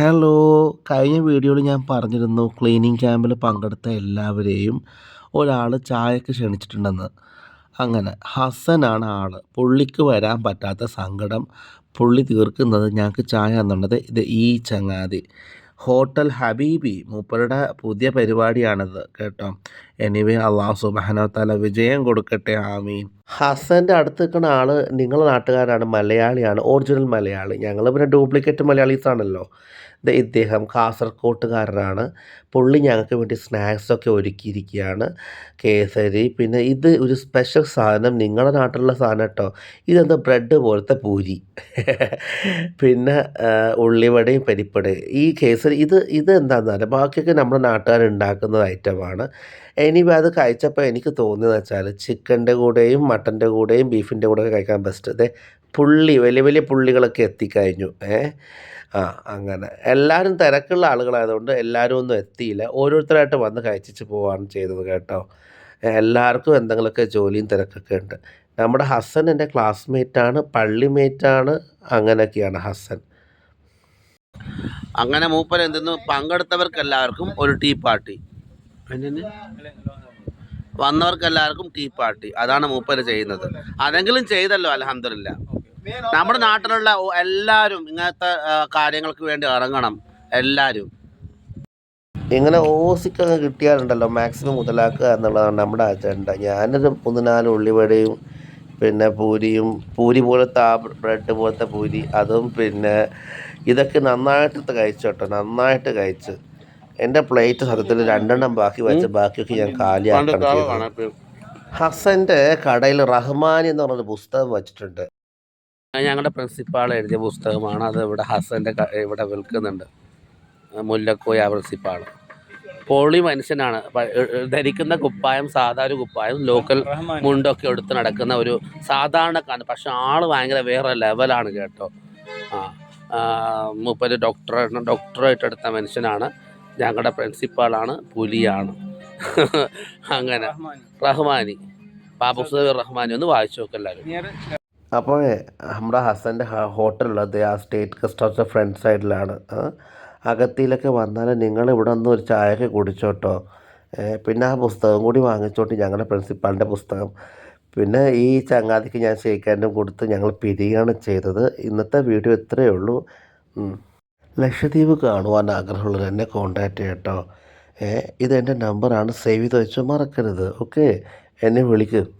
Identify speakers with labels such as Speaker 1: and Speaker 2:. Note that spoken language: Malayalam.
Speaker 1: ഹലോ കഴിഞ്ഞ വീഡിയോയിൽ ഞാൻ പറഞ്ഞിരുന്നു ക്ലീനിങ് ക്യാമ്പിൽ പങ്കെടുത്ത എല്ലാവരെയും ഒരാൾ ചായക്ക് ക്ഷണിച്ചിട്ടുണ്ടെന്ന്. അങ്ങനെ ഹസനാണ് ആൾ പുള്ളിക്ക് വരാൻ പറ്റാത്ത സങ്കടം പുള്ളി തീർക്കുന്നത് ഞങ്ങൾക്ക് ചായ എന്നുള്ളത് ഇത് ഈ ചങ്ങാതി. ഹോട്ടൽ ഹബീബി മൂപ്പരുടെ പുതിയ പരിപാടിയാണിത് കേട്ടോ. എനിവേ അള്ളാഹു സുബാനോ തല വിജയം കൊടുക്കട്ടെ ആമീൻ. ഹസന്റെ അടുത്ത് നിൽക്കുന്ന ആൾ നിങ്ങളുടെ നാട്ടുകാരാണ് മലയാളിയാണ് ഒറിജിനൽ മലയാളി. ഞങ്ങൾ പിന്നെ ഡ്യൂപ്ലിക്കേറ്റ് മലയാളീസ് ആണല്ലോ. ഇദ്ദേഹം കാസർകോട്ടുകാരനാണ്. പുള്ളി ഞങ്ങൾക്ക് വേണ്ടി സ്നാക്സൊക്കെ ഒരുക്കിയിരിക്കുകയാണ്. കേസരി പിന്നെ ഇത് ഒരു സ്പെഷ്യൽ സാധനം നിങ്ങളുടെ നാട്ടിലുള്ള സാധനം കേട്ടോ. ഇതെന്താ ബ്രെഡ് പോലത്തെ പൂരി. പിന്നെ ഉള്ളിവടയും പരിപ്പടയും. ഈ കേസരി ഇത് ഇത് എന്താണെന്ന് ബാക്കിയൊക്കെ നമ്മുടെ നാട്ടുകാർ ഉണ്ടാക്കുന്ന ഐറ്റമാണ് എനിവേ അത് കഴിച്ചപ്പോൾ എനിക്ക് തോന്നിയെന്ന് വെച്ചാൽ ചിക്കന്റെ കൂടെയും മട്ടന്റെ കൂടെയും ബീഫിന്റെ കൂടെയൊക്കെ കഴിക്കാൻ ബെസ്റ്റ് അതെ പുള്ളി വലിയ വലിയ പുള്ളികളൊക്കെ എത്തിക്കഴിഞ്ഞു. ഏ? ആ അങ്ങനെ. എല്ലാവരും തിരക്കുള്ള ആളുകളായതുകൊണ്ട് എല്ലാവരും ഒന്നും എത്തിയില്ല. ഓരോരുത്തരായിട്ട് വന്ന് കഴിച്ചിട്ട് പോവാണ് ചെയ്തത് കേട്ടോ. എല്ലാവർക്കും എന്തെങ്കിലുമൊക്കെ ജോലിയും തിരക്കൊക്കെ ഉണ്ട്. നമ്മുടെ ഹസൻ എന്റെ ക്ലാസ്മേറ്റാണ് പള്ളിമേറ്റാണ് അങ്ങനെയൊക്കെയാണ് ഹസൻ. അങ്ങനെ മൂപ്പൻ എന്തെന്ന് പങ്കെടുത്തവർക്ക് എല്ലാവർക്കും ഒരു ടീ പാർട്ടി. വന്നവർക്ക് എല്ലാവർക്കും ടീ പാർട്ടി. അതാണ് മൂപ്പര് ചെയ്യുന്നത്. അതെങ്കിലും ചെയ്തല്ലോ അലഹമില്ല നമ്മുടെ നാട്ടിലുള്ള എല്ലാവരും ഇങ്ങനത്തെ കാര്യങ്ങൾക്ക് വേണ്ടി ഇറങ്ങണം. എല്ലാവരും ഇങ്ങനെ ഓസിക്കൊക്കെ കിട്ടിയാലുണ്ടല്ലോ മാക്സിമം മുതലാക്കുക എന്നുള്ളതാണ് നമ്മുടെ അജണ്ട ഞാനൊരു മൂന്ന് ഉള്ളിവടയും പിന്നെ പൂരിയും പൂരി പോലത്തെ ആ ബ്രെഡ് പോലത്തെ പൂരി അതും പിന്നെ ഇതൊക്കെ നന്നായിട്ട് കഴിച്ചു കേട്ടോ നന്നായിട്ട് കഴിച്ച്. എന്റെ പ്ലേറ്റ് സത്യത്തിൽ രണ്ടെണ്ണം ബാക്കി വെച്ച് ബാക്കിയൊക്കെ ഞാൻ കാലിയാക്കണം ഹസന്റെ ഹസന്റെ കടയിൽ റഹ്മാൻ എന്ന് പറഞ്ഞൊരു പുസ്തകം വെച്ചിട്ടുണ്ട്. ഞങ്ങളുടെ പ്രിൻസിപ്പാൾ എഴുതിയ പുസ്തകമാണ്. അത് ഇവിടെ ഹസന്റെ ഇവിടെ വിൽക്കുന്നുണ്ട്. മുല്ലക്കോയ പ്രിൻസിപ്പാൾ. പൊളി മനുഷ്യനാണ്. ധരിക്കുന്ന കുപ്പായം സാധാ ഒരു കുപ്പായം ലോക്കൽ മുണ്ടൊക്കെ എടുത്ത് നടക്കുന്ന ഒരു സാധാരണക്കാരൻ. പക്ഷെ ആൾ ഭയങ്കര വേറെ ലെവലാണ് കേട്ടോ. ആ ആ, മൂപ്പര് ഡോക്ടർ ഡോക്ടറേറ്റ് എടുത്ത മനുഷ്യനാണ്. ഞങ്ങളുടെ പ്രിൻസിപ്പാളാണ് പുലിയാണ്. അങ്ങനെ. റഹ്മാനി. ബാബുസബീർ റഹ്മാനി. ഒന്ന് വായിച്ചു നോക്ക് എല്ലാവരും. അപ്പോൾ നമ്മുടെ ഹസന്റെ ഹോട്ടലുള്ളത് ആ സ്റ്റേറ്റ് ഗസ്റ്റ് ഹൗസ് ഫ്രണ്ട് സൈഡിലാണ്. അകത്തിയിലൊക്കെ വന്നാൽ നിങ്ങൾ ഇവിടെ ഒന്ന് ഒരു ചായയൊക്കെ കുടിച്ചോട്ടോ. പിന്നെ ആ പുസ്തകം കൂടി വാങ്ങിച്ചോട്ട് ഞങ്ങളുടെ പ്രിൻസിപ്പാളിന്റെ പുസ്തകം. പിന്നെ ഈ ചങ്ങാതിക്ക് ഞാൻ ഷെയ്ക്കാനും കൊടുത്ത് ഞങ്ങൾ പിരിയാണ് ചെയ്തത്. ഇന്നത്തെ വീഡിയോ ഇത്രയേ ഉള്ളൂ. ലക്ഷദ്വീപ് കാണുവാൻ ആഗ്രഹമുള്ളവർ എന്നെ കോൺടാക്റ്റ് ചെയ്യട്ടോ. ഏ ഇതെന്റെ നമ്പറാണ് സേവ് ചെയ്ത് വെച്ചോ. മറക്കരുത്. ഓക്കെ എന്നെ വിളിക്ക്.